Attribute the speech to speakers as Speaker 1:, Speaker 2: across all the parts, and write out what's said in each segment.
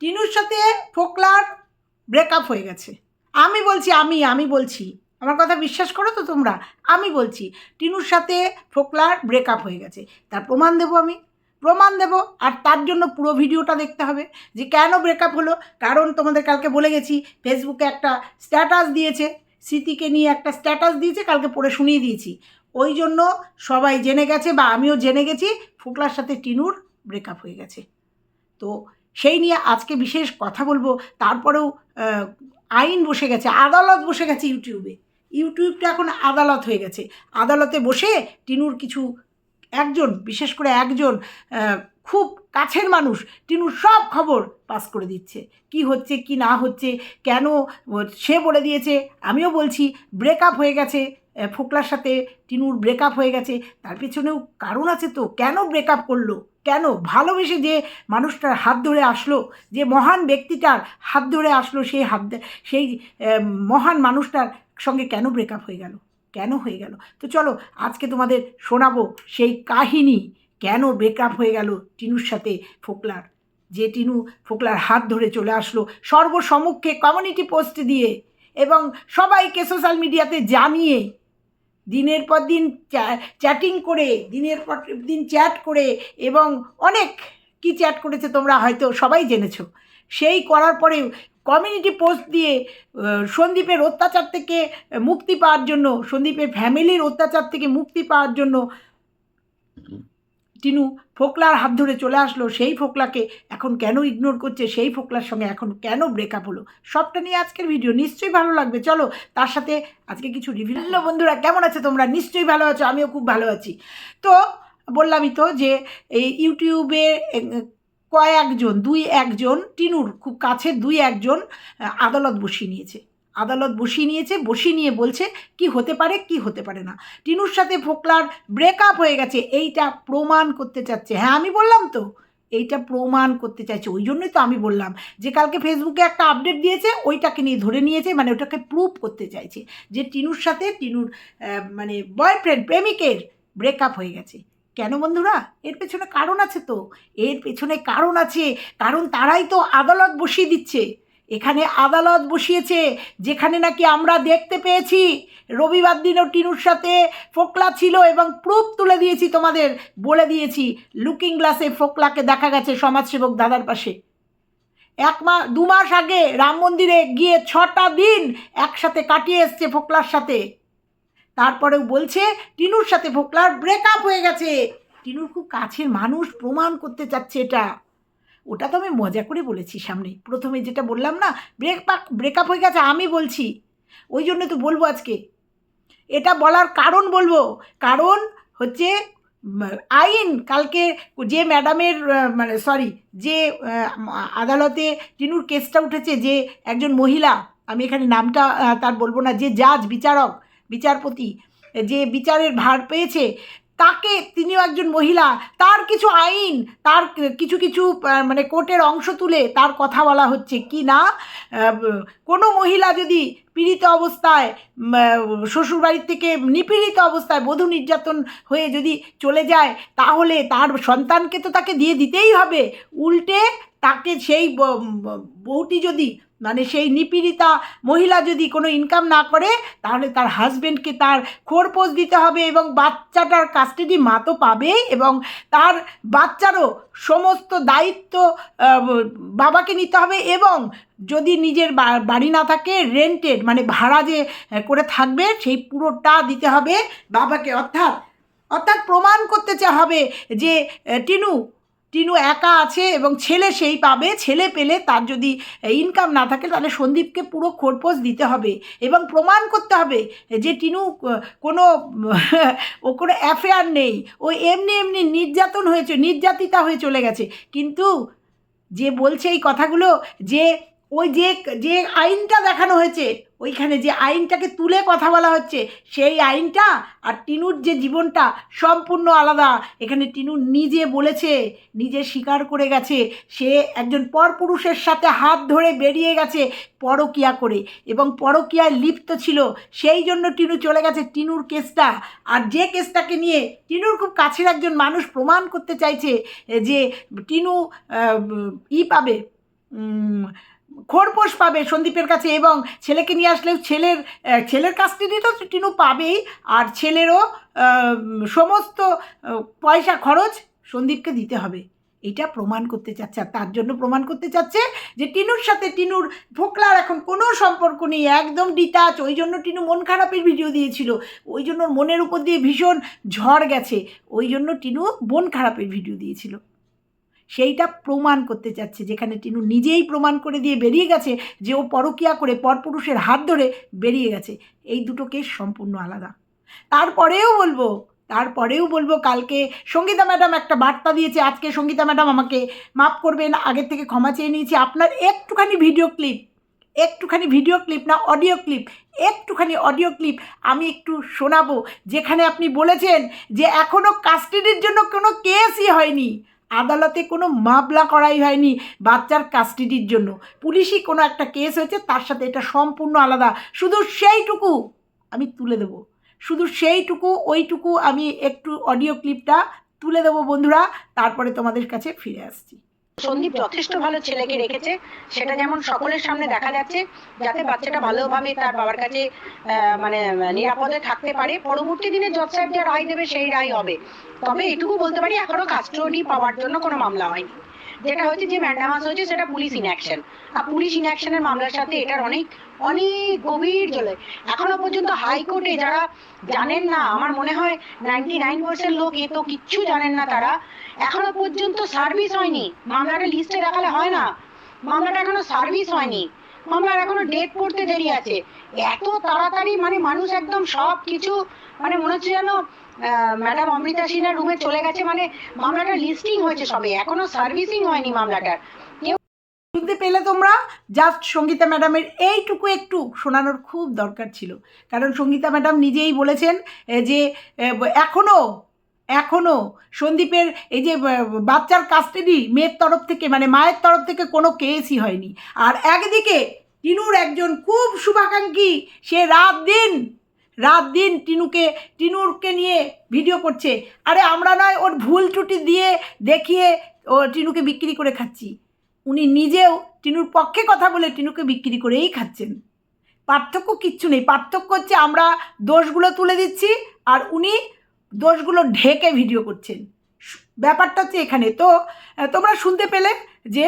Speaker 1: টিনুর সাথে ফোকলার ব্রেকআপ হয়ে গেছে। আমি বলছি, আমি আমি বলছি। আমার কথা বিশ্বাস করো তো তোমরা? আমি বলছি, টিনুর সাথে ফোকলার ব্রেকআপ হয়ে গেছে। তার প্রমাণ দেবো আমি। প্রমাণ দেবো, আর তার জন্য পুরো ভিডিওটা দেখতে হবে যে কেন ব্রেকআপ হলো। কারণ তোমাদের কালকে বলে গেছি ফেসবুকে একটা স্ট্যাটাস দিয়েছে, স্মৃতিকে নিয়ে একটা স্ট্যাটাস দিয়েছে, কালকে পড়ে শুনিয়ে দিয়েছি। ওই জন্য সবাই জেনে গেছে বা আমিও জেনে গেছি, ফোকলার সাথে টিনুর ব্রেকআপ হয়ে গেছে। তো সেই নিয়ে আজকে বিশেষ কথা বলব। তারপরেও আইন বসে গেছে, আদালত বসে গেছে ইউটিউবে। ইউটিউবটা এখন আদালত হয়ে গেছে। আদালতে বসে টিনুর কিছু একজন, বিশেষ করে একজন খুব কাছের মানুষ, টিনুর সব খবর পাস করে দিচ্ছে। কি হচ্ছে, কি না হচ্ছে, কেন সে বলে দিয়েছে, আমিও বলছি ব্রেকআপ হয়ে গেছে ফোকলার সাথে টিনুর ব্রেকআপ হয়ে গেছে, তার পেছনেও কারণ আছে তো, কেন ব্রেকআপ করল? কেন? ভালোবেসে যে মানুষটার হাত ধরে আসলো, যে মহান ব্যক্তিটার হাত ধরে আসলো সেই হাত সেই মহান মানুষটার সঙ্গে কেন ব্রেকআপ হয়ে গেল? কেন হয়ে গেল? তো চলো, আজকে তোমাদের শোনাবো সেই কাহিনী, কেন ব্রেকআপ হয়ে গেল টিনুর সাথে ফোকলার। যে টিনু ফোকলার হাত ধরে চলে আসলো সর্বসমক্ষে কমিউনিটি পোস্ট দিয়ে এবং সবাইকে সোশ্যাল মিডিয়াতে জানিয়ে দিনের পর দিন চ্যাটিং করে, দিনের পর দিন চ্যাট করে এবং অনেক কি চ্যাট করেছে তোমরা হয়তো সবাই জেনেছো। সেই করার পরে কমিউনিটি পোস্ট দিয়ে সন্দীপের অত্যাচার থেকে মুক্তি পাওয়ার জন্য, সন্দীপের ফ্যামিলির অত্যাচার থেকে মুক্তি পাওয়ার জন্য টিনু ফোকলার হাত ধরে চলে আসলো, সেই ফোকলাকে এখন কেন ইগনোর করছে, সেই ফোকলার সঙ্গে এখন কেন ব্রেকআপ হলো? সবটা নিয়ে আজকের ভিডিও নিশ্চয়ই ভালো লাগবে। চলো, তার সাথে আজকে কিছু হ্যালো বন্ধুরা, কেমন আছে তোমরা? নিশ্চয়ই ভালো আছো, আমিও খুব ভালো আছি। তো বললামই তো যে এই ইউটিউবে কয়েকজন, দুই একজন, টিনুর খুব কাছের দুই একজন আদালত বসিয়ে নিয়েছে। আদালত বসিয়ে নিয়েছে, বসিয়ে নিয়ে বলছে কি হতে পারে, কি হতে পারে না। টিনুর সাথে ফোকলার ব্রেকআপ হয়ে গেছে, এইটা প্রমাণ করতে চাচ্ছে। হ্যাঁ আমি বললাম তো, এইটা প্রমাণ করতে চাইছে, ওই জন্যই তো আমি বললাম। যে কালকে ফেসবুকে একটা আপডেট দিয়েছে, ওইটাকে নিয়ে ধরে নিয়েছে মানে ওটাকে প্রুভ করতে চাইছে যে টিনুর সাথে টিনুর মানে বয়ফ্রেন্ড প্রেমিকের ব্রেকআপ হয়ে গেছে। কেন বন্ধুরা? এর পেছনে কারণ আছে তো, এর পেছনে কারণ আছে, কারণ তারাই তো আদালত বসিয়ে দিচ্ছে। এখানে আদালত বসিয়েছে, যেখানে নাকি আমরা দেখতে পেয়েছি। রবিবার দিনও টিনুর সাথে ফোকলা ছিল এবং প্রুফ তুলে দিয়েছি তোমাদের, বলে দিয়েছি। লুকিং গ্লাসে ফোকলাকে দেখা গেছে সমাজসেবক দাদার পাশে। এক মাস দু মাস আগে রাম মন্দিরে গিয়ে ছটা দিন একসাথে কাটিয়ে এসছে ফোকলার সাথে। তারপরেও বলছে, টিনুর সাথে ফোকলার ব্রেকআপ হয়ে গেছে। টিনুর খুব কাছের মানুষ, প্রমাণ করতে চাচ্ছে এটা। ওটা তো আমি মজা করে বলেছি সামনে। প্রথমে যেটা বললাম না ব্রেক ব্রেকআপ হয়ে গেছে, আমি বলছি। ওই জন্য তো বলব আজকে। এটা বলার কারণ বলব। কারণ হচ্ছে আইন কালকে যে ম্যাডামের মানে সরি যে আদালতে টিনুর কেসটা উঠেছে যে একজন মহিলা, আমি এখানে নামটা তার বলব না, যে জাজ, বিচারক, বিচারপতি, যে বিচারের ভার পেয়েছে তাকে তিনিও একজন মহিলা। তার কিছু আইন, তার কিছু কিছু মানে কোর্টের অংশ তুলে তার কথা বলা হচ্ছে। কি না? কোনো মহিলা যদি পীড়িত অবস্থায় শ্বশুরবাড়ির থেকে নিপীড়িত অবস্থায় বধূ নির্যাতন হয়ে যদি চলে যায়, তাহলে তার সন্তানকে তো তাকে দিয়ে দিতেই হবে। উল্টে তাকে সেই বউটি যদি মানে সেই নিপীড়িতা মহিলা যদি কোনো ইনকাম না করে, তাহলে তার হাজব্যান্ডকে তার খোরপোশ দিতে হবে এবং বাচ্চাটার কাস্টাডি মা তো পাবেই এবং তার বাচ্চারও সমস্ত দায়িত্ব বাবাকে নিতে হবে এবং যদি নিজের বাড়ি না থাকে রেন্টেড মানে ভাড়া যে করে থাকবে, সেই পুরোটা দিতে হবে বাবাকে। অর্থাৎ অর্থাৎ প্রমাণ করতে চা হবে যে টিনু টিনু একা আছে এবং ছেলে সেই পাবে, ছেলে পেলে তার যদি ইনকাম না থাকে তাহলে সন্দীপকে পুরো খোরপোশ দিতে হবে এবং প্রমাণ করতে হবে যে টিনু কোনো, ও কোনো অ্যাফেয়ার নেই। ও এমনি এমনি নির্যাতন হয়েছে, নির্যাতিতা হয়ে চলে গেছে। কিন্তু যে বলছে এই কথাগুলো, যে ওই যে যে আইনটা দেখানো হয়েছে ওইখানে যে আইনটাকে তুলে কথা বলা হচ্ছে, সেই আইনটা আর টিনুর যে জীবনটা সম্পূর্ণ আলাদা। এখানে টিনু নিজে বলেছে, নিজে স্বীকার করে গেছে, সে একজন পরপুরুষের সাথে হাত ধরে বেরিয়ে গেছে পরকিয়া করে এবং পরকিয়ায় লিপ্ত ছিল, সেই জন্য টিনু চলে গেছে টিনুর কেসটা। আর যে কেসটাকে নিয়ে টিনুর খুব কাছের একজন মানুষ প্রমাণ করতে চাইছে, যে টিনু ই পাবে উম, খোরপোশ পাবে সন্দীপের কাছে এবং ছেলেকে নিয়ে আসলেও ছেলের ছেলের কাস্টাডি তো টিনু পাবেই আর ছেলেরও সমস্ত পয়সা খরচ সন্দীপকে দিতে হবে। এটা প্রমাণ করতে চাচ্ছে আর তার জন্য প্রমাণ করতে চাচ্ছে যে টিনুর সাথে টিনুর ফোকলার এখন কোনো সম্পর্ক নেই একদম ডিটাচ ওই জন্য টিনু মন খারাপের ভিডিও দিয়েছিল। ওই জন্য মনের উপর দিয়ে ভীষণ ঝড় গেছে। ওই জন্য টিনু মন খারাপের ভিডিও দিয়েছিল। সেইটা প্রমাণ করতে চাচ্ছে। যেখানে টিনু নিজেই প্রমাণ করে দিয়ে বেরিয়ে গেছে যে ও পরকিয়া করে পরপুরুষের হাত ধরে বেরিয়ে গেছে। এই দুটো কেস সম্পূর্ণ আলাদা। তারপরেও বলব তারপরেও বলব কালকে সঙ্গীতা ম্যাডাম একটা বার্তা দিয়েছে। আজকে সঙ্গীতা ম্যাডাম আমাকে মাফ করবেন, আগের থেকে ক্ষমা চেয়ে নিয়েছি। আপনার একটুখানি ভিডিও ক্লিপ, একটুখানি ভিডিও ক্লিপ না, অডিও ক্লিপ, একটুখানি অডিও ক্লিপ আমি একটু শোনাবো। যেখানে আপনি বলেছেন যে এখনও কাস্টাডির জন্য কোনো কেসই হয়নি। আদালতে কোনো মামলা করাই হয়নি বাচ্চার কাস্টাডির জন্য। পুলিশই কোনো একটা কেস হয়েছে, তার সাথে এটা সম্পূর্ণ আলাদা। শুধু সেইটুকু আমি তুলে দেবো। শুধু সেইটুকু, ওইটুকু আমি একটু অডিও ক্লিপটা তুলে দেবো বন্ধুরা, তারপরে তোমাদের কাছে ফিরে আসছি।
Speaker 2: সন্দীপ যথেষ্ট ভালো ছেলেকে রেখেছে। সেটা যেমন সকলের সামনে দেখা যাচ্ছে, যাতে বাচ্চাটা ভালোভাবে তার বাবার কাছে মানে নিরাপদে থাকতে পারে। পরবর্তী দিনে জজ সাহেব যা রায় দেবে সেই রায় হবে। তবে এটুকু বলতে পারি, এখনও কাস্টডি পাওয়ার জন্য কোনো মামলা হয়নি। যেটা হচ্ছে যে ম্যান্ডামাস হয়েছে সেটা পুলিশ ইনঅ্যাকশন আর পুলিশ ইনঅ্যাকশনের মামলার সাথে এটার অনেক অনেক গভীর জলে এখনও পর্যন্ত হাইকোর্টে যারা জানেন না, আমার মনে হয় নাইনটি নাইন পার্সেন্ট লোক এ তো কিচ্ছু জানেন না তারা, এখনও পর্যন্ত সার্ভিস হয়নি। মামলাটা লিস্টে দেখালে হয় না। মামলাটা এখনও সার্ভিস হয়নি। মামলার এখনও ডেট পড়তে দেরি আছে। এত তাড়াতাড়ি মানে মানুষ একদম সব কিছু মানে মনে হচ্ছে যেন ম্যাডাম অমৃতা সিনহার রুমে চলে গেছে মানে মামলাটা লিস্টিং হয়েছে সবে। এখনও সার্ভিসিং হয়নি মামলাটার।
Speaker 1: শুনতে পেলে তোমরা? জাস্ট সঙ্গীতা ম্যাডামের এইটুকু একটু শোনানোর খুব দরকার ছিল। কারণ সঙ্গীতা ম্যাডাম নিজেই বলেছেন যে এখনও এখনও সন্দীপের এই যে বাচ্চার কাস্টাডি মেয়ের তরফ থেকে মানে মায়ের তরফ থেকে কোনো কেসই হয়নি। আর একদিকে টিনুর একজন খুব শুভাকাঙ্ক্ষী, সে রাত দিন রাত দিন টিনুকে, টিনুরকে নিয়ে ভিডিও করছে। আরে আমরা নয়, ওর ভুল ত্রুটি দিয়ে দেখিয়ে ও টিনুকে বিক্রি করে খাচ্ছি। উনি নিজেও টিনুর পক্ষে কথা বলে টিনুকে বিক্রি করেই খাচ্ছেন। পার্থক্য কিচ্ছু নেই। পার্থক্য হচ্ছে আমরা দোষগুলো তুলে দিচ্ছি, আর উনি দোষগুলো ঢেকে ভিডিও করছেন। ব্যাপারটা হচ্ছে এখানে। তো তোমরা শুনতে পেলে যে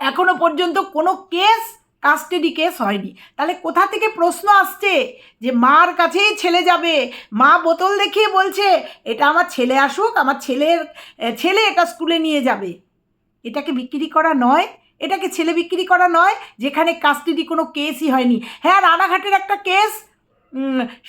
Speaker 1: এখনও পর্যন্ত কোনো কেস কাস্টাডি কেস হয়নি। তাহলে কোথা থেকে প্রশ্ন আসছে যে মার কাছেই ছেলে যাবে? মা বোতল দেখিয়ে বলছে, এটা আমার ছেলে আসুক, আমার ছেলের ছেলে এটা স্কুলে নিয়ে যাবে। এটাকে বিক্রি করা নয়? এটাকে ছেলে বিক্রি করা নয়? যেখানে কাস্টাডি কোনো কেসই হয়নি। হ্যাঁ রানাঘাটের একটা কেস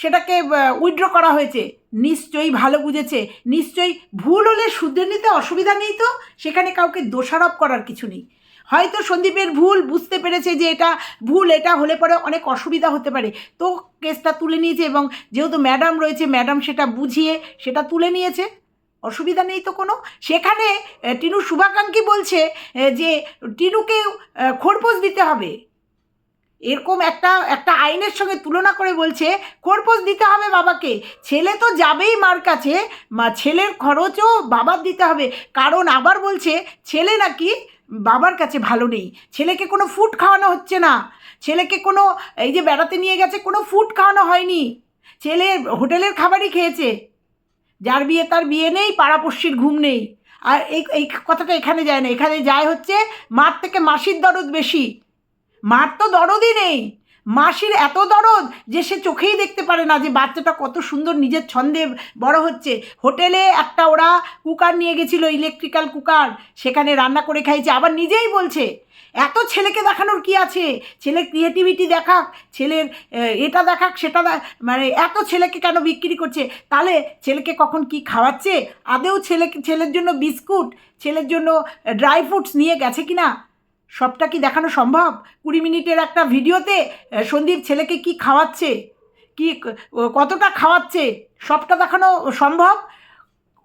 Speaker 1: সেটাকে উইথড্র করা হয়েছে। নিশ্চয়ই ভালো বুঝেছে। নিশ্চয়ই ভুল হলে শুধরে নিতে অসুবিধা নেই তো? সেখানে কাউকে দোষারোপ করার কিছু নেই। হয়তো সন্দীপের ভুল বুঝতে পেরেছে যে এটা ভুল, এটা হলে পরে অনেক অসুবিধা হতে পারে। তো কেসটা তুলে নিয়েছে এবং যেহেতু ম্যাডাম রয়েছে, ম্যাডাম সেটা বুঝিয়ে সেটা তুলে নিয়েছে। অসুবিধা নেই তো কোনো? সেখানে টিনু শুভাকাঙ্ক্ষী বলছে যে টিনুকে খোরপোশ দিতে হবে। এরকম একটা একটা আইনের সঙ্গে তুলনা করে বলছে, খোরপোশ দিতে হবে বাবাকে। ছেলে তো যাবেই মার কাছে, মা ছেলের খরচও বাবার দিতে হবে। কারণ আবার বলছে, ছেলে নাকি বাবার কাছে ভালো নেই। ছেলেকে কোনো ফুড খাওয়ানো হচ্ছে না। ছেলেকে কোনো, এই যে বেড়াতে নিয়ে গেছে, কোনো ফুড খাওয়ানো হয়নি। ছেলে হোটেলের খাবারই খেয়েছে। যার বিয়ে তার বিয়ে নেই, পাড়াপড়শির ঘুম নেই। আর এই এই কথাটা এখানে যায় না। এখানে যায় হচ্ছে, মার থেকে মাসির দরদ বেশি। মার তো দরদই নেই। মাসির এত দরদ যে সে চোখেই দেখতে পারে না যে বাচ্চাটা কত সুন্দর নিজের ছন্দে বড় হচ্ছে। হোটেলে একটা ওরা কুকার নিয়ে গেছিল ইলেকট্রিক্যাল কুকার। সেখানে রান্না করে খাইছে, আবার নিজেই বলছে, এত ছেলেকে দেখানোর কি আছে? ছেলের ক্রিয়েটিভিটি দেখাক, ছেলের এটা দেখাক, সেটা মানে এত ছেলেকে কেন বিক্রি করছে? তাহলে ছেলেকে কখন কি খাওয়াচ্ছে? আদেও ছেলে ছেলের জন্য বিস্কুট, ছেলের জন্য ড্রাই ফ্রুটস নিয়ে গেছে কি না সবটা কি দেখানো সম্ভব? কুড়ি মিনিটের একটা ভিডিওতে সন্দীপ ছেলেকে কি খাওয়াচ্ছে? কি কতটা খাওয়াচ্ছে? সবটা দেখানো সম্ভব?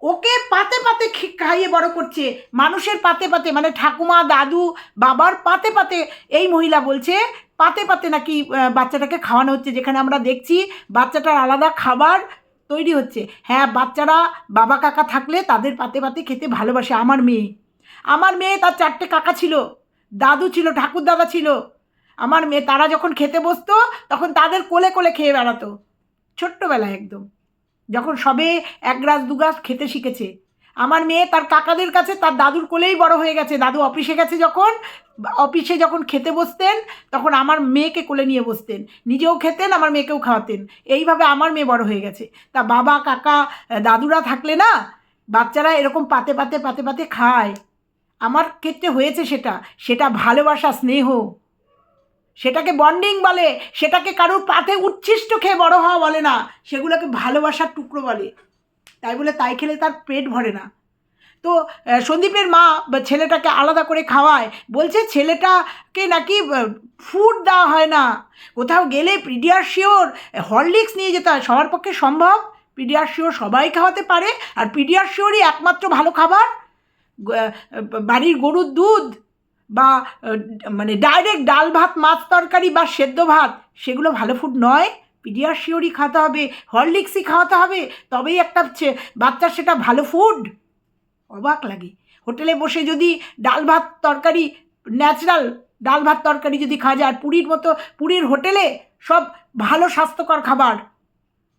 Speaker 1: ওকে পাতে পাতে খাইয়ে বড় করছে। মানুষের পাতে পাতে মানে ঠাকুমা, দাদু, বাবার পাতে পাতে এই মহিলা বলছে, পাতে পাতে নাকি বাচ্চাটাকে খাওয়ানো হচ্ছে। যেখানে আমরা দেখছি, বাচ্চাটার আলাদা খাবার তৈরি হচ্ছে। হ্যাঁ বাচ্চারা বাবা কাকা থাকলে তাদের পাতে পাতে খেতে ভালোবাসে। আমার মেয়ে। আমার মেয়ে তার চারটে কাকা ছিল। দাদু ছিল ঠাকুর দাদা ছিল। আমার মেয়ে, তারা যখন খেতে বসতো, তখন তাদের কোলে কোলে খেয়ে বেড়াতো। ছোট্টবেলা একদম। যখন সবে এক গ্রাস দু গ্রাস খেতে শিখেছে। আমার মেয়ে তার কাকাদের কাছে তার দাদুর কোলেই বড় হয়ে গেছে। দাদু অফিসে গেছে যখন, অফিসে যখন খেতে বসতেন, তখন আমার মেয়েকে কোলে নিয়ে বসতেন। নিজেও খেতেন, আমার মেয়েকেও খাওয়াতেন। এইভাবে আমার মেয়ে বড় হয়ে গেছে। তা বাবা, কাকা, দাদুরা থাকলে না, বাচ্চারা এরকম পাতে পাতে পাতে পাতে খায়। আমার ক্ষেত্রে হয়েছে সেটা সেটা ভালোবাসা, স্নেহ। সেটাকে বন্ডিং বলে, সেটাকে কারোর পাতে উচ্ছিষ্ট খেয়ে বড় হওয়া বলে না, সেগুলোকে ভালোবাসার টুকরো বলে। তাই বলে তাই খেলে তার পেট ভরে না। তো সন্দীপের মা ছেলেটাকে আলাদা করে খাওয়ায়, বলছে ছেলেটাকে নাকি ফুড দেওয়া হয় না। কোথাও গেলে পিডিয়াশিওর হরলিক্স নিয়ে যেতে হয়। সবার পক্ষে সম্ভব পিডিয়াশিওর সবাই খাওয়াতে পারে, আর পিডিয়াশিওরই একমাত্র ভালো খাবার বাড়ির গরুর দুধ বা মানে ডাইরেক্ট ডাল ভাত, মাছ তরকারি বা সেদ্ধ ভাত, সেগুলো ভালো ফুড নয়। পিডিয়াশিওরই খাওয়াতে হবে, হরলিক্সই খাওয়াতে হবে, তবেই একটা বাচ্চার সেটা ভালো ফুড অবাক লাগে। হোটেলে বসে যদি ডাল ভাত তরকারি ন্যাচারাল ডাল ভাত তরকারি যদি খাওয়া যায় পুরীর মতো, পুরীর হোটেলে সব ভালো স্বাস্থ্যকর খাবার,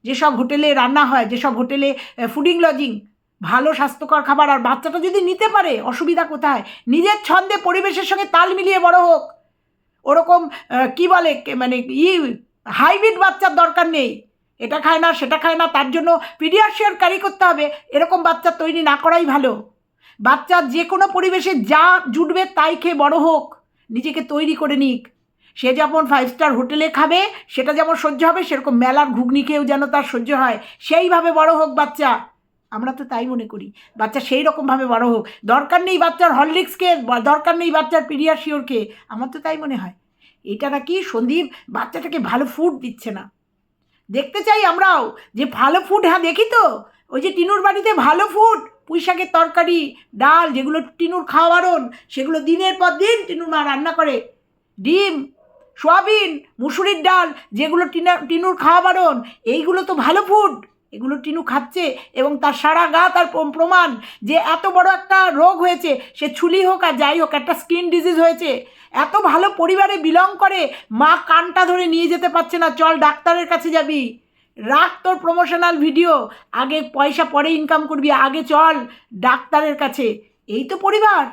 Speaker 1: যেসব হোটেলে রান্না হয়, যেসব হোটেলে ফুডিং লজিং ভালো স্বাস্থ্যকর খাবার আর বাচ্চাটা যদি নিতে পারে, অসুবিধা কোথায়? নিজের ছন্দে পরিবেশের সঙ্গে তাল মিলিয়ে বড় হোক। ওরকম কি বলে মানে ই, হাইব্রিড বাচ্চার দরকার নেই। এটা খায় না, সেটা খায় না, তার জন্য পিডিয়াশিয়ার ক্যারি করতে হবে। এরকম বাচ্চা তৈরি না করাই ভালো। বাচ্চা যে কোনো পরিবেশে যা জুটবে তাই খেয়ে বড় হোক। নিজেকে তৈরি করে নিক। সে যেমন ফাইভ স্টার হোটেলে খাবে, সেটা যেমন সহ্য হবে, সেরকম মেলার ঘুগনি খেয়েও যেন তার সহ্য হয়। সেইভাবে বড় হোক বাচ্চা। আমরা তো তাই মনে করি। বাচ্চা সেই রকমভাবে বড় হোক। দরকার নেই বাচ্চার হরলিক্সকে, বা দরকার নেই বাচ্চার পিডিয়াশিওরকে আমার তো তাই মনে হয়। এটা নাকি সন্দীপ বাচ্চাটাকে ভালো ফুড দিচ্ছে না। দেখতে চাই আমরাও যে ভালো ফুড হ্যাঁ দেখি তো। ওই যে টিনুর বাড়িতে ভালো ফুড পুঁই শাকের তরকারি, ডাল, যেগুলো টিনুর খাওয়া বারণ সেগুলো দিনের পর দিন টিনুর মা রান্না করে। ডিম, সোয়াবিন, মুসুরির ডাল, যেগুলো টিনা, টিনুর খাওয়া বারণ এইগুলো তো ভালো ফুড এগুলো টিনু খাচ্ছে এবং তার সারা গা তার প্রম- প্রমাণ যে এত বড় একটা রোগ হয়েছে, সে ছুলি হোক আর যাই হোক, একটা স্কিন ডিজিজ হয়েছে। এত ভালো পরিবারে বিলং করে, মা কানটা ধরে নিয়ে যেতে পারছে না, চল ডাক্তারের কাছে যাবি। রাখ তোর প্রমোশনাল ভিডিও আগে পয়সা পরে ইনকাম করবি, আগে চল ডাক্তারের কাছে। এই তো পরিবার।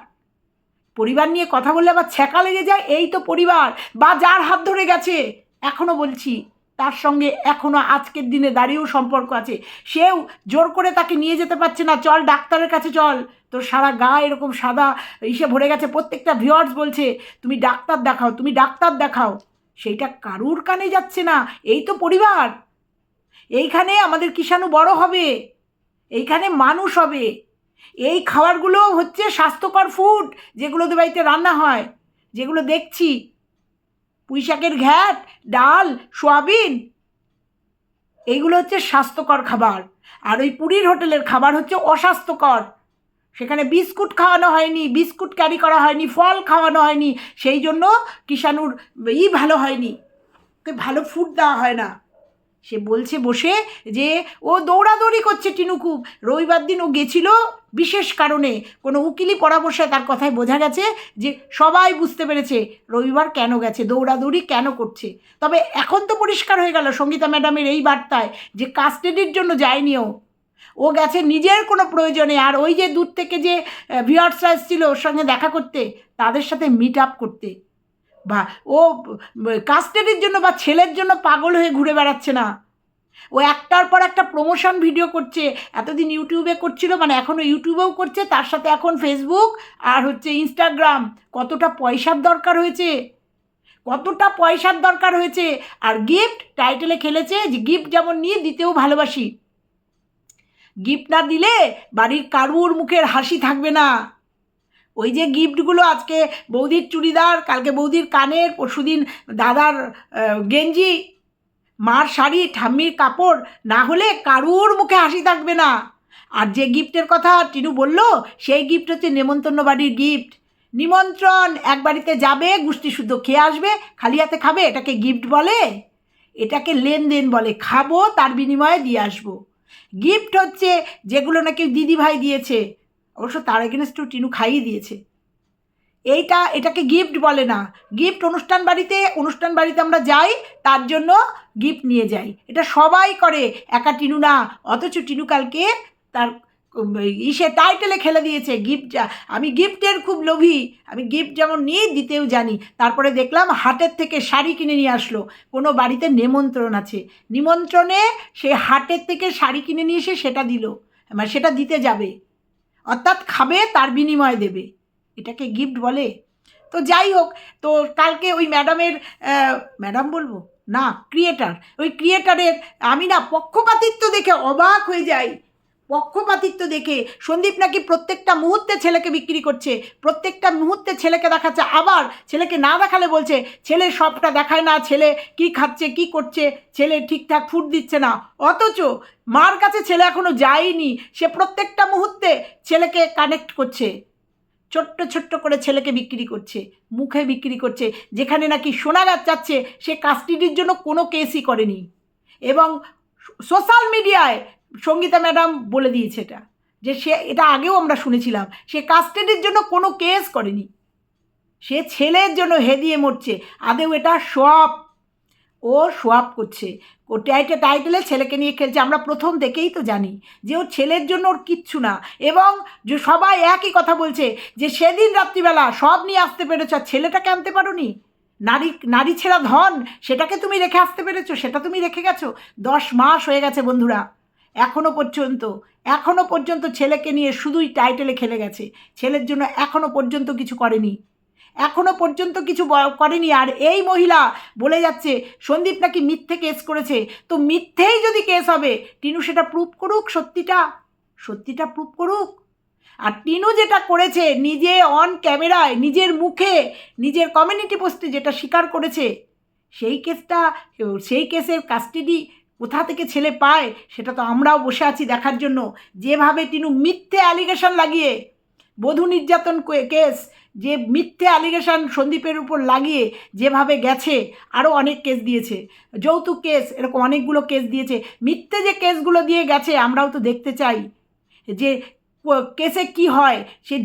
Speaker 1: পরিবার নিয়ে কথা বললে আবার ছ্যাঁকা লেগে যায়, এই তো পরিবার। বা যার হাত ধরে গেছে এখনও বলছি। তার সঙ্গে এখনও আজকের দিনে দাঁড়িয়েও সম্পর্ক আছে। সেও জোর করে তাকে নিয়ে যেতে পারছে না। চল ডাক্তারের কাছে চল। তোর সারা গা এরকম সাদা ইসে ভরে গেছে। প্রত্যেকটা ভিওয়ার্স বলছে, তুমি ডাক্তার দেখাও, তুমি ডাক্তার দেখাও। সেইটা কারুর কানে যাচ্ছে না? এই তো পরিবার। এইখানে আমাদের কিষাণু বড় হবে। এইখানে মানুষ হবে। এই খাবারগুলো হচ্ছে স্বাস্থ্যকর ফুড যেগুলো বাড়িতে রান্না হয়। যেগুলো দেখছি। পুঁইশাকের ঘ্যাট, ডাল, সোয়াবিন, এইগুলো হচ্ছে স্বাস্থ্যকর খাবার। আর ওই পুরীর হোটেলের খাবার হচ্ছে অস্বাস্থ্যকর। সেখানে বিস্কুট খাওয়ানো হয়নি, বিস্কুট ক্যারি করা হয়নি, ফল খাওয়ানো হয়নি, সেই জন্য কিষাণুর ই ভালো হয়নি। ভালো ফুড দেওয়া হয় না। সে বলছে বসে যে, ও দৌড়াদৌড়ি করছে টিনুকুব রবিবার দিন ও গেছিল বিশেষ কারণে। কোনো উকিলি পরামর্শে তার কথায় বোঝা গেছে যে, সবাই বুঝতে পেরেছে রবিবার কেন গেছে, দৌড়াদৌড়ি কেন করছে। তবে এখন তো পরিষ্কার হয়ে গেল সঙ্গীতা ম্যাডামের এই বার্তায় যে, কাস্টাডির জন্য যায়নি ও। ও গেছে নিজের কোনো প্রয়োজনে। আর ওই যে দূর থেকে যে ভিওয়ার্সরা এসেছিল ওর সঙ্গে দেখা করতে, তাদের সাথে মিট আপ করতে। বা ও কাস্টাডির জন্য বা ছেলের জন্য পাগল হয়ে ঘুরে বেড়াচ্ছে না। ও একটার পর একটা প্রমোশন ভিডিও করছে, এতদিন ইউটিউবে করছিল মানে এখনও ইউটিউবেও করছে, তার সাথে এখন ফেসবুক আর হচ্ছে ইনস্টাগ্রাম কতটা পয়সার দরকার হয়েছে? কতটা পয়সার দরকার হয়েছে? আর গিফট টাইটেলে খেলেছে যে গিফট যেমন নিয়ে দিতেও ভালোবাসি। গিফট না দিলে বাড়ির কারুর মুখের হাসি থাকবে না। ওই যে গিফটগুলো আজকে বৌদির চুড়িদার, কালকে বৌদির কানের, পরশুদিন দাদার গেঞ্জি, মার শাড়ি, ঠাম্মির কাপড়, না হলে কারুর মুখে হাসি থাকবে না। আর যে গিফটের কথা টিনু বলল, সেই গিফট হচ্ছে নেমন্তন্ন বাড়ির গিফট। নিমন্ত্রণ, এক বাড়িতে যাবে গুষ্টি শুদ্ধ খেয়ে আসবে, খালি হাতে খাবে, এটাকে গিফট বলে? এটাকে লেনদেন বলে, খাব, তার বিনিময়ে দিয়ে আসব। গিফট হচ্ছে যেগুলো নাকি দিদিভাই দিয়েছে। অবশ্য তার এগেনস্টেও টিনু খাইয়ে দিয়েছে। এইটা, এটাকে গিফট বলে না। গিফট অনুষ্ঠান বাড়িতে অনুষ্ঠান বাড়িতে আমরা যাই, তার জন্য গিফট নিয়ে যাই। এটা সবাই করে, একা টিনু না। অথচ টিনু কালকে তার ইসে টাইটেলে খেলে দিয়েছে গিফট আমি গিফটের খুব লোভী। আমি গিফট যেমন নিয়ে দিতেও জানি। তারপরে দেখলাম হাটের থেকে শাড়ি কিনে নিয়ে আসলো। কোনো বাড়িতে নিমন্ত্রণ আছে। নিমন্ত্রণে সে হাটের থেকে শাড়ি কিনে নিয়ে এসে সেটা দিল। মানে সেটা দিতে যাবে। অর্থাৎ খাবে, তার বিনিময় দেবে। এটাকে গিফট বলে। তো যাই হোক, তো কালকে ওই ম্যাডামের ম্যাডাম বলব? না ক্রিয়েটার ওই ক্রিয়েটারের আমি না পক্ষপাতিত্ব দেখে অবাক হয়ে যাই। পক্ষপাতিত্ব দেখে সন্দীপ নাকি প্রত্যেকটা মুহূর্তে ছেলেকে বিক্রি করছে, প্রত্যেকটা মুহূর্তে ছেলেকে দেখাচ্ছে, আবার ছেলেকে না দেখালে বলছে, ছেলে সবটা দেখায় না, ছেলে কি খাচ্ছে, কি করছে, ছেলে ঠিকঠাক ফুড দিচ্ছে না। অথচ মার কাছে ছেলে এখনও যায়নি, সে প্রত্যেকটা মুহূর্তে ছেলেকে কানেক্ট করছে, ছোট্ট ছোট্ট করে ছেলেকে বিক্রি করছে, মুখে বিক্রি করছে, যেখানে নাকি শোনা যাচ্ছে সে কাস্টডির জন্য কোনো কেসই করেনি। এবং সোশ্যাল মিডিয়ায় সঙ্গীতা ম্যাডাম বলে দিয়েছে এটা, যে সে, এটা আগেও আমরা শুনেছিলাম, সে কাস্টাডির জন্য কোনো কেস করেনি। সে ছেলের জন্য হেদিয়ে মরছে আদেও এটা সোয়াপ ও সোয়াপ করছে। ও টাইটে টাইটেলে ছেলেকে নিয়ে খেলছে, আমরা প্রথম থেকেই তো জানি যে ওর ছেলের জন্য ওর কিচ্ছু না। এবং যে সবাই একই কথা বলছে যে সেদিন রাত্রিবেলা সব নিয়ে আসতে পেরেছ, আর ছেলেটাকে আনতে পারোনি? নারী নারী ছেঁড়া ধন, সেটাকে তুমি রেখে আসতে পেরেছ, সেটা তুমি রেখে গেছো? দশ মাস হয়ে গেছে বন্ধুরা। এখনও পর্যন্ত এখনও পর্যন্ত ছেলেকে নিয়ে শুধুই টাইটেলে খেলে গেছে। ছেলের জন্য এখনও পর্যন্ত কিছু করেনি। এখনও পর্যন্ত কিছু করেনি আর এই মহিলা বলে যাচ্ছে, সন্দীপ নাকি মিথ্যে কেস করেছে। তো মিথ্যেই যদি কেস হবে, টিনু সেটা প্রুভ করুক সত্যিটা? সত্যিটা প্রুভ করুক? আর টিনু যেটা করেছে, নিজে অন ক্যামেরায় নিজের মুখে, নিজের কমিউনিটি পোস্টে যেটা স্বীকার করেছে, সেই কেসটা, সেই কেসের কাস্টাডি কোথা থেকে ছেলে পায়, সেটা তো আমরাও বসে আছি দেখার জন্য। যেভাবে টিনু মিথ্যে অ্যালিগেশন লাগিয়ে, বধূ নির্যাতন কেস যে মিথ্যে অ্যালিগেশন সন্দীপের উপর লাগিয়ে যেভাবে গেছে আরও অনেক কেস দিয়েছে। যৌতুক কেস এরকম অনেকগুলো কেস দিয়েছে। মিথ্যে যে কেসগুলো দিয়ে গেছে, আমরাও তো দেখতে চাই। যে কেসে কি হয়, সে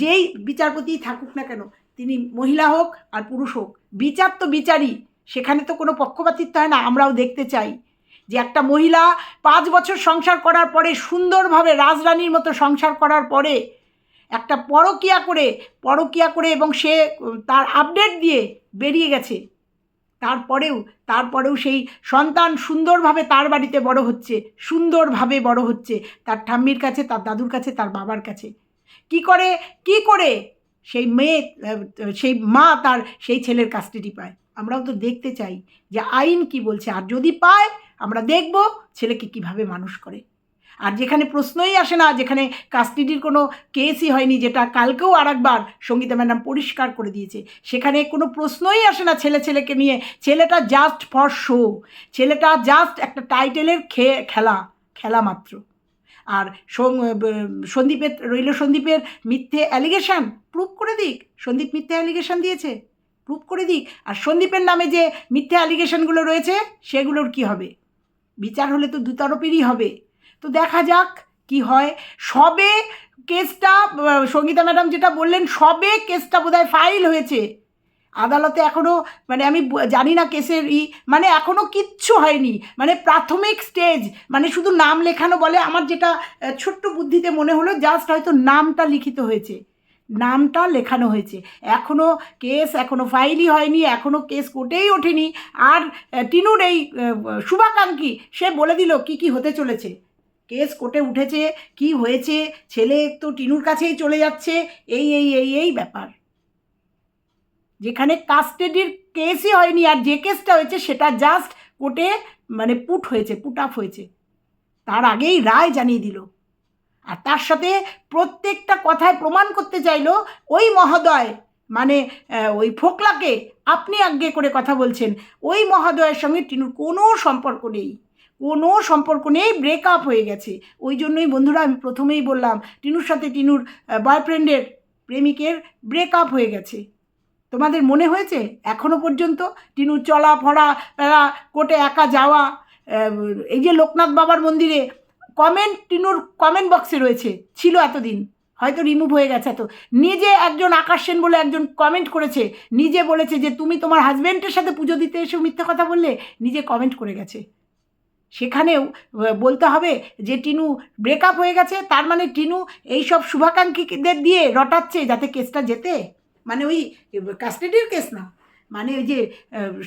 Speaker 1: যেই বিচারপতি থাকুক না কেন, তিনি মহিলা হোক আর পুরুষ হোক, বিচার তো বিচারই, সেখানে তো কোনো পক্ষপাতিত্ব হয় না, আমরাও দেখতে চাই। যে একটা মহিলা পাঁচ বছর সংসার করার পরে সুন্দরভাবে রাজরানীর মতো সংসার করার পরে একটা পরকিয়া করে পরকিয়া করে এবং সে, তার আপডেট দিয়ে বেরিয়ে গেছে। তারপরেও তারপরেও সেই সন্তান সুন্দরভাবে তার বাড়িতে বড় হচ্ছে, সুন্দরভাবে বড় হচ্ছে, তার ঠাম্মির কাছে, তার দাদুর কাছে, তার বাবার কাছে। কি করে কি করে সেই মেয়ে, সেই মা তার সেই ছেলের কাস্টাডি পায়? আমরাও তো দেখতে চাই যে আইন কি বলছে। আর যদি পায় আমরা দেখব ছেলেকে কীভাবে মানুষ করে। আর যেখানে প্রশ্নই আসে না, যেখানে কাস্টিডির কোনো কেসই হয়নি, যেটা কালকেও আর একবার সঙ্গীতা ম্যাডাম পরিষ্কার করে দিয়েছে, সেখানে কোনো প্রশ্নই আসে না ছেলে ছেলেকে নিয়ে, ছেলেটা জাস্ট ফর শো ছেলেটা জাস্ট একটা টাইটেলের খে, খেলা খেলা মাত্র। আর সন্দীপের, রইল সন্দীপের মিথ্যে অ্যালিগেশন প্রুভ করে দিক, সন্দীপ মিথ্যে অ্যালিগেশন দিয়েছে প্রুভ করে দিক। আর সন্দীপের নামে যে মিথ্যে অ্যালিগেশনগুলো রয়েছে, সেগুলোর কি হবে? বিচার হলে তো দুতরফেরই হবে। তো দেখা যাক কি হয়। সবে কেসটা সঙ্গীতা ম্যাডাম যেটা বললেন, সবে কেসটা বোধহয় ফাইল হয়েছে। আদালতে এখনও মানে আমি জানি না কেসের ই মানে এখনও কিচ্ছু হয়নি। মানে প্রাথমিক স্টেজ মানে শুধু নাম লেখানো বলে আমার যেটা ছোট্ট বুদ্ধিতে মনে হলো, জাস্ট হয়তো নামটা লিখিত হয়েছে। নামটা লেখানো হয়েছে। এখনও কেস এখনও ফাইলই হয়নি এখনও কেস কোর্টেই ওঠেনি। আর টিনুর এই শুভাকাঙ্ক্ষী, সে বলে দিল কি কি হতে চলেছে। কেস কোর্টে উঠেছে, কি হয়েছে, ছেলে তো টিনুর কাছেই চলে যাচ্ছে, এই এই এই এই ব্যাপার। যেখানে কাস্টেডির কেসই হয়নি আর যে কেসটা হয়েছে সেটা জাস্ট কোর্টে মানে পুট হয়েছে পুট আপ হয়েছে। তার আগেই রায় জানিয়ে দিল। আর তার সাথে প্রত্যেকটা কথায় প্রমাণ করতে চাইলো ওই মহোদয়। মানে ওই ফোকলাকে আপনি আজ্ঞে করে কথা বলছেন। ওই মহোদয়ের সঙ্গে টিনুর কোনো সম্পর্ক নেই। কোনো সম্পর্ক নেই ব্রেকআপ হয়ে গেছে। ওই জন্যই বন্ধুরা আমি প্রথমেই বললাম, টিনুর সাথে টিনুর বয়ফ্রেন্ডের প্রেমিকের ব্রেকআপ হয়ে গেছে। তোমাদের মনে হয়েছে? এখনও পর্যন্ত? টিনু চলা ফড়া ফেরা কোর্টে একা যাওয়া এই যে লোকনাথ বাবার মন্দিরে কমেন্ট টিনুর কমেন্ট বক্সে রয়েছে। ছিল এতদিন। হয়তো রিমুভ হয়ে গেছে তো নিজে একজন আকাশ সেন বলে একজন কমেন্ট করেছে। নিজে বলেছে যে, তুমি তোমার হাজব্যান্ডের সাথে পুজো দিতে এসে মিথ্যে কথা বললে? নিজে কমেন্ট করে গেছে। সেখানেও বলতে হবে যে, টিনু ব্রেকআপ হয়ে গেছে। তার মানে টিনু এইসব শুভাকাঙ্ক্ষীদের দিয়ে রটাচ্ছে যাতে কেসটা যেতে? মানে ওই কাস্টাডির কেস না। মানে ওই যে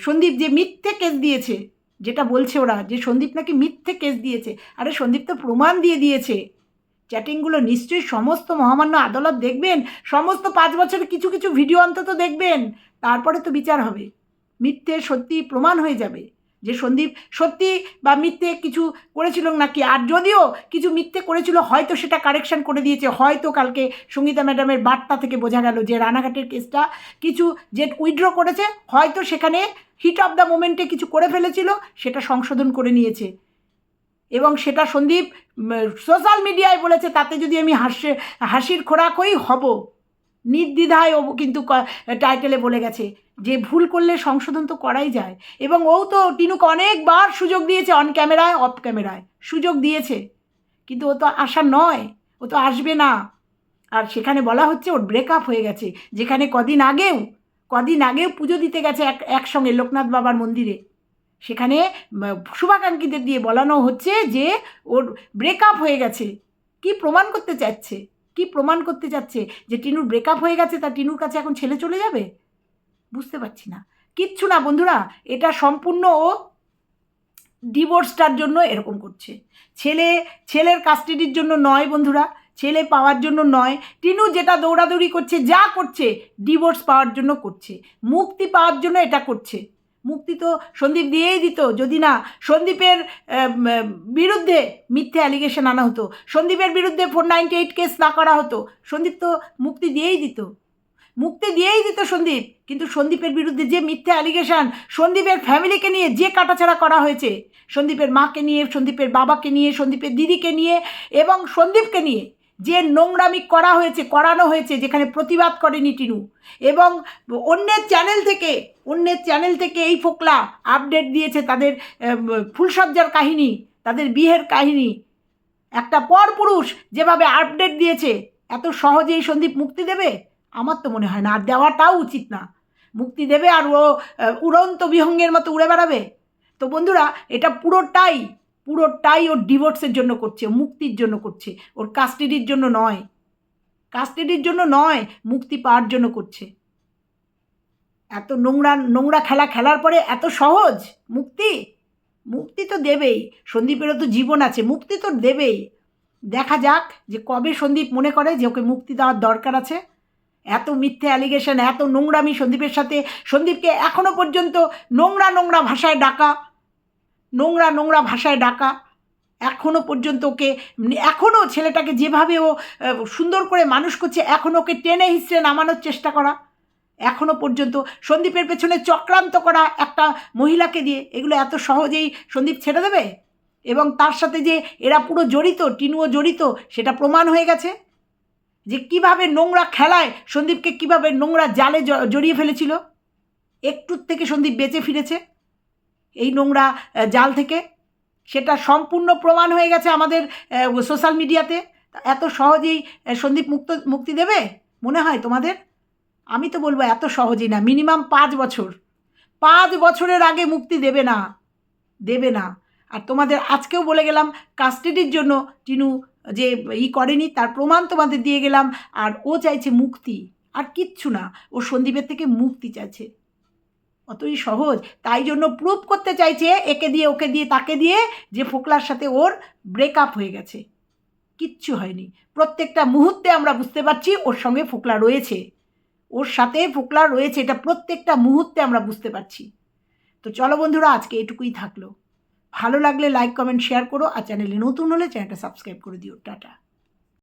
Speaker 1: সন্দীপ যে মিথ্যে কেস দিয়েছে। যেটা বলছে ওরা যে সন্দীপ নাকি মিথ্যে কেস দিয়েছে। আরে সন্দীপ তো প্রমাণ দিয়ে দিয়েছে। চ্যাটিংগুলো নিশ্চয়ই সমস্ত মহামান্য আদালত দেখবেন। সমস্ত পাঁচ বছরের কিছু কিছু ভিডিও অন্তত দেখবেন। তারপরে তো বিচার হবে। মিথ্যে সত্যি প্রমাণ হয়ে যাবে। যে সন্দীপ সত্যি বা মিথ্যে কিছু করেছিল নাকি? আর যদিও কিছু মিথ্যে করেছিল, হয়তো সেটা কারেকশন করে দিয়েছে। হয়তো কালকে সঙ্গীতা ম্যাডামের বার্তা থেকে বোঝা গেল যে রানাঘাটের কেসটা কিছু যে উইথড্র করেছে, হয়তো সেখানে হিট অফ দ্য মোমেন্টে কিছু করে ফেলেছিল, সেটা সংশোধন করে নিয়েছে। এবং সেটা সন্দীপ সোশ্যাল মিডিয়ায় বলেছে, তাতে যদি আমি হাসে, হাসির খোরাক হই হব। নির্দ্বিধায় ও কিন্তু টাইটেলে বলে গেছে যে, ভুল করলে সংশোধন তো করাই যায়। এবং ও তো টিনুকে অনেকবার সুযোগ দিয়েছে অন ক্যামেরায় অফ ক্যামেরায় সুযোগ দিয়েছে। কিন্তু ও তো আসা নয়। ও তো আসবে না। আর সেখানে বলা হচ্ছে ওর ব্রেকআপ হয়ে গেছে। যেখানে কদিন আগেও কদিন আগেও পুজো দিতে গেছে এক, একসঙ্গে লোকনাথ বাবার মন্দিরে। সেখানে শুভাকাঙ্ক্ষীদের দিয়ে বলানো হচ্ছে যে, ওর ব্রেকআপ হয়ে গেছে। কি প্রমাণ করতে চাচ্ছে? কি প্রমাণ করতে চাচ্ছে? যে টিনুর ব্রেকআপ হয়ে গেছে, তা টিনুর কাছে এখন ছেলে চলে যাবে? বুঝতে পারছি না। কিচ্ছু না, বন্ধুরা। এটা সম্পূর্ণ ও ডিভোর্সটার জন্য এরকম করছে। ছেলে, ছেলের কাস্টাডির জন্য নয়, বন্ধুরা। ছেলে পাওয়ার জন্য নয়, টিনু যেটা দৌড়াদৌড়ি করছে, যা করছে ডিভোর্স পাওয়ার জন্য করছে, মুক্তি পাওয়ার জন্য এটা করছে। মুক্তি তো সন্দীপ দিয়েই দিত, যদি না সন্দীপের বিরুদ্ধে মিথ্যে অ্যালিগেশন আনা হতো, সন্দীপের বিরুদ্ধে ফোর নাইনটি এইট কেস না করা হতো, সন্দীপ তো মুক্তি দিয়েই দিত। মুক্তি দিয়েই দিত সন্দীপ, কিন্তু সন্দীপের বিরুদ্ধে যে মিথ্যে অ্যালিগেশন সন্দীপের ফ্যামিলিকে নিয়ে যে কাটাছাড়া করা হয়েছে, সন্দীপের মাকে নিয়ে, সন্দীপের বাবাকে নিয়ে, সন্দীপের দিদিকে নিয়ে এবং সন্দীপকে নিয়ে যে নোংরামি করা হয়েছে, করানো হয়েছে, যেখানে প্রতিবাদ করেনি টিনু। এবং অন্যের চ্যানেল থেকে, অন্যের চ্যানেল থেকে এই ফোকলা আপডেট দিয়েছে তাদের ফুলসজ্জার কাহিনী, তাদের বিয়ের কাহিনী। একটা পরপুরুষ যেভাবে আপডেট দিয়েছে, এত সহজেই সন্দীপ মুক্তি দেবে? আমার তো মনে হয় না, আর দেওয়াটাও উচিত না। মুক্তি দেবে আর ও উড়ন্ত বিহঙ্গের মতো উড়ে বেড়াবে? তো বন্ধুরা, এটা পুরোটাই পুরোটাই ওর ডিভোর্সের জন্য করছে মুক্তির জন্য করছে। ওর কাস্টাডির জন্য নয়। কাস্টাডির জন্য নয়, মুক্তি পাওয়ার জন্য করছে। এত নোংরা নোংরা খেলা খেলার পরে এত সহজ? মুক্তি? মুক্তি তো দেবেই। সন্দীপেরও তো জীবন আছে, মুক্তি তো দেবেই। দেখা যাক যে কবে সন্দীপ মনে করে যে ওকে মুক্তি দেওয়ার দরকার আছে। এত মিথ্যে অ্যালিগেশন এত নোংরামি সন্দীপের সাথে। সন্দীপকে এখনও পর্যন্ত নোংরা নোংরা ভাষায় ডাকা নোংরা নোংরা ভাষায় ডাকা। এখনও পর্যন্ত ওকে এখনও ছেলেটাকে যেভাবে ও সুন্দর করে মানুষ করছে, এখন ওকে টেনে হিসড়ে নামানোর চেষ্টা করা। এখনও পর্যন্ত সন্দীপের পেছনে চক্রান্ত করা একটা মহিলাকে দিয়ে। এগুলো এত সহজেই সন্দীপ ছেড়ে দেবে? এবং তার সাথে যে এরা পুরো জড়িত, টিনুও জড়িত, সেটা প্রমাণ হয়ে গেছে? যে কীভাবে নোংরা খেলায় সন্দীপকে কীভাবে নোংরা জালে জড়িয়ে ফেলেছিল? একটুর থেকে সন্দীপ বেঁচে ফিরেছে। এই নোংরা জাল থেকে। সেটা সম্পূর্ণ প্রমাণ হয়ে গেছে আমাদের সোশ্যাল মিডিয়াতে এত সহজেই সন্দীপ মুক্ত, মুক্তি দেবে? মনে হয় তোমাদের? আমি তো বলব এত সহজেই না মিনিমাম পাঁচ বছর। পাঁচ বছরের আগে মুক্তি দেবে না দেবে না। আর তোমাদের আজকেও বলে গেলাম কাস্টাডির জন্য টিনু যে ই করেনি, তার প্রমাণ তোমাদের দিয়ে গেলাম। আর ও চাইছে মুক্তি। আর কিচ্ছু না, ও সন্দীপের থেকে মুক্তি চাইছে। অতই সহজ। তাই জন্য প্রুভ করতে চাইছে, একে দিয়ে, ওকে দিয়ে, তাকে দিয়ে যে ফোকলার সাথে ওর ব্রেকআপ হয়ে গেছে। কিচ্ছু হয়নি। প্রত্যেকটা মুহূর্তে আমরা বুঝতে পারছি ওর সঙ্গে ফোকলা রয়েছে। ওর সাথে ফোকলা রয়েছে, এটা প্রত্যেকটা মুহূর্তে আমরা বুঝতে পারছি। তো চলো বন্ধুরা, আজকে এটুকুই থাকল। ভালো লাগলে লাইক কমেন্ট শেয়ার করো আর চ্যানেলে নতুন হলে চ্যানেলটা সাবস্ক্রাইব করে দিও। টাটা।